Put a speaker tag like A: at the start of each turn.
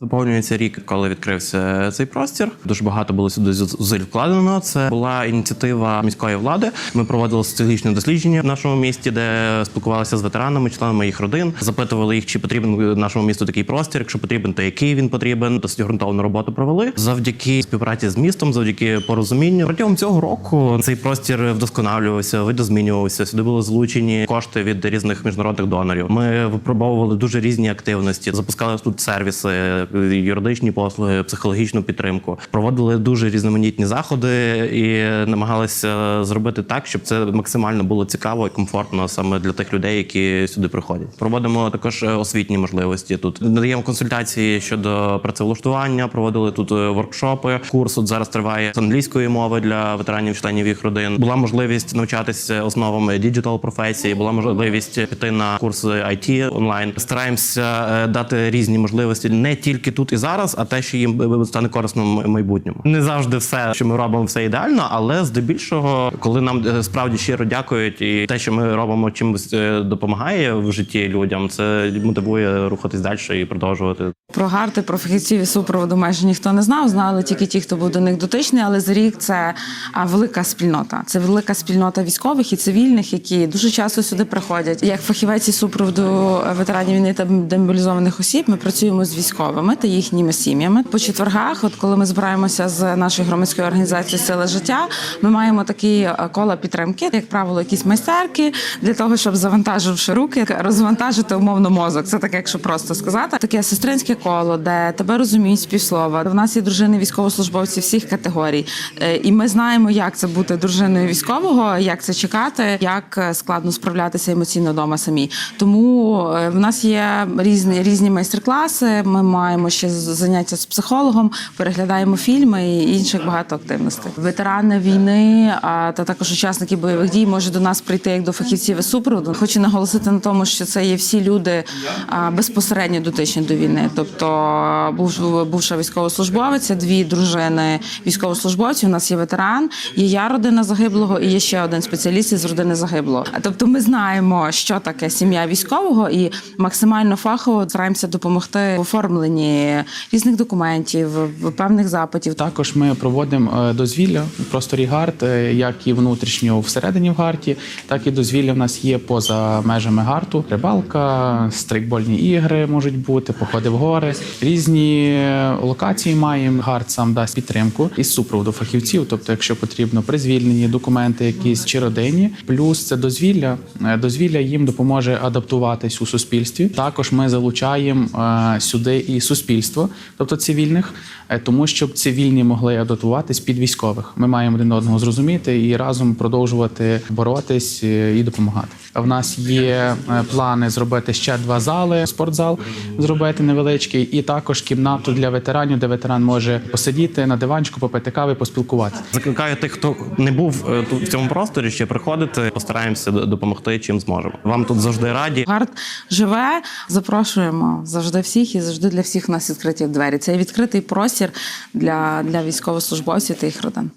A: Заповнюється рік, коли відкрився цей простір. Дуже багато було сюди зусиль вкладено. Це була ініціатива міської влади. Ми проводили соціологічне дослідження в нашому місті, де спілкувалися з ветеранами, членами їх родин, запитували їх, чи потрібен нашому місту такий простір. Якщо потрібен, то який він потрібен. Досить ґрунтовну роботу провели. Завдяки співпраці з містом, завдяки порозумінню. Протягом цього року цей простір вдосконалювався, видозмінювався. Сюди були залучені кошти від різних міжнародних донорів. Ми випробовували дуже різні активності, запускали тут сервіси, юридичні послуги, психологічну підтримку. Проводили дуже різноманітні заходи і намагалися зробити так, щоб це максимально було цікаво і комфортно саме для тих людей, які сюди приходять. Проводимо також освітні можливості. Тут надаємо консультації щодо працевлаштування. Проводили тут воркшопи. Курс от зараз триває з англійської мови для ветеранів, членів їх родин. Була можливість навчатися основам діджитал професії. Була можливість піти на курси IT онлайн. Стараємося е, дати різні можливості не тільки тут і зараз, а те, що їм стане корисно в майбутньому. Не завжди все, що ми робимо, все ідеально, але здебільшого, коли нам е, справді щиро дякують, і те, що ми робимо чимось е, допомагає в житті людям, це мотивує рухатись далі і продовжувати.
B: Про гарти, про фахівців супроводу майже ніхто не знав. Знали тільки ті, хто був до них дотичний. Але за рік це велика спільнота. Це велика спільнота військових і цивільних, які дуже часто сюди приходять. Як фахівець із супроводу ветеранів війни та демобілізованих осіб, ми працюємо з військовими та їхніми сім'ями. По четвергах, от коли ми збираємося з нашою громадською організацією Сила життя, ми маємо такі е, кола підтримки, як правило, якісь майстерки для того, щоб завантаживши руки, розвантажити умовно мозок. Це таке, якщо просто сказати. Таке сестринське коло, де тебе розуміють співслова. У нас є дружини військовослужбовців всіх категорій, Е, і ми знаємо, як це бути дружиною військового, як це чекати, як е, складно справлятися емоційно вдома самі. Тому в нас є різні різні майстер-класи. Ми маємо ще заняття з психологом, переглядаємо фільми і інших багато активностей. Ветерани війни а та також учасники бойових дій можуть до нас прийти як до фахівців супроводу. Хочу наголосити на тому, що це є всі люди безпосередньо дотичні до війни. Тобто був бувша військовослужбовець, дві дружини військовослужбовців. У нас є ветеран, є я родина загиблого, і є ще один спеціаліст із родини загиблого. Тобто, ми знаємо, що таке сім'я військового, і максимально фахово стараємося допомогти в оформленні різних документів, певних запитів.
C: Також ми проводимо е, дозвілля в просторі гарт, е, як і внутрішньо всередині в гарті, так і дозвілля в нас є поза межами гарту. Рибалка, стрейкбольні ігри можуть бути, походи в гори. Різні е, локації маємо. Гарт сам дасть підтримку із супроводу фахівців. Тобто, якщо потрібно при звільненні документи якісь чи родині, плюс це дозвілля. Дозвілля їм допоможе адаптуватись у суспільстві. Також ми залучаємо сюди і суспільство, тобто цивільних, е, тому щоб цивільні могли адаптуватись під військових. Ми маємо один одного зрозуміти і разом продовжувати боротись е, і допомагати. В нас є е, плани зробити ще два зали, спортзал зробити невеличкий, і також кімнату для ветеранів, де ветеран може посидіти на диванчику, попити кави, поспілкуватися.
A: Закликаю тих, хто не був тут в цьому просторі, ще приходити. Постараємося допомогти чим зможемо. Вам тут завжди раді.
B: Гард живе. Запрошуємо завжди всіх і завжди для всіх у нас відкриті двері. Це відкритий простір для, для військовослужбовців та їх родин.